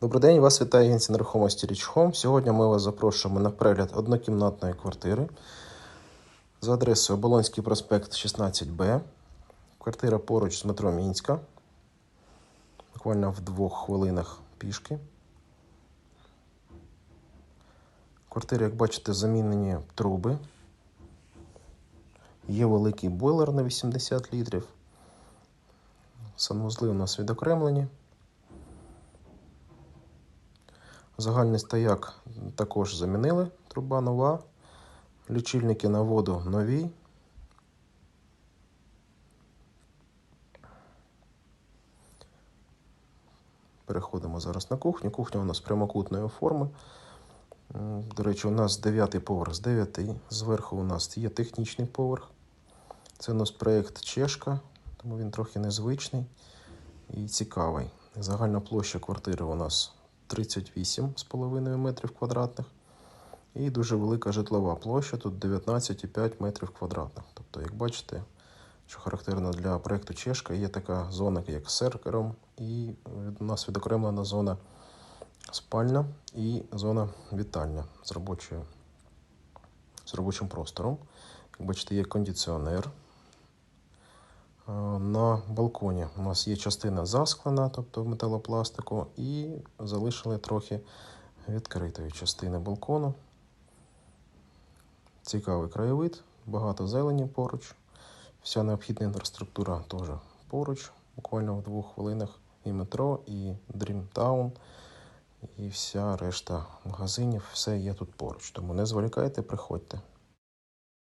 Добрий день, вас вітає агенція нерухомості Річ Хом. Сьогодні ми вас запрошуємо на перегляд однокімнатної квартири за адресою Оболонський проспект 16Б. Квартира поруч з метро Мінська. Буквально в двох хвилинах пішки. В квартирі, як бачите, замінені труби. Є великий бойлер на 80 літрів. Санвузли у нас відокремлені. Загальний стояк також замінили. Труба нова. Лічильники на воду нові. Переходимо зараз на кухню. Кухня у нас прямокутної форми. До речі, у нас 9 поверх з 9. Зверху у нас є технічний поверх. Це у нас проєкт Чешка, тому він трохи незвичний і цікавий. Загальна площа квартири у нас 38,5 метрів квадратних. І дуже велика житлова площа, тут 19,5 метрів квадратних. Тобто, як бачите, що характерно для проєкту Чешка, є така зона, як серкером, і у нас відокремлена зона спальня і зона вітальня з, робочою, з робочим простором. Як бачите, є кондиціонер. Балконі у нас є частина засклена, тобто металопластику, і залишили трохи відкритої частини балкону. Цікавий краєвид, багато зелені поруч. Вся необхідна інфраструктура теж поруч, буквально в двох хвилинах. І метро, і Дрімтаун, і вся решта магазинів, все є тут поруч. Тому не зволікайте, приходьте.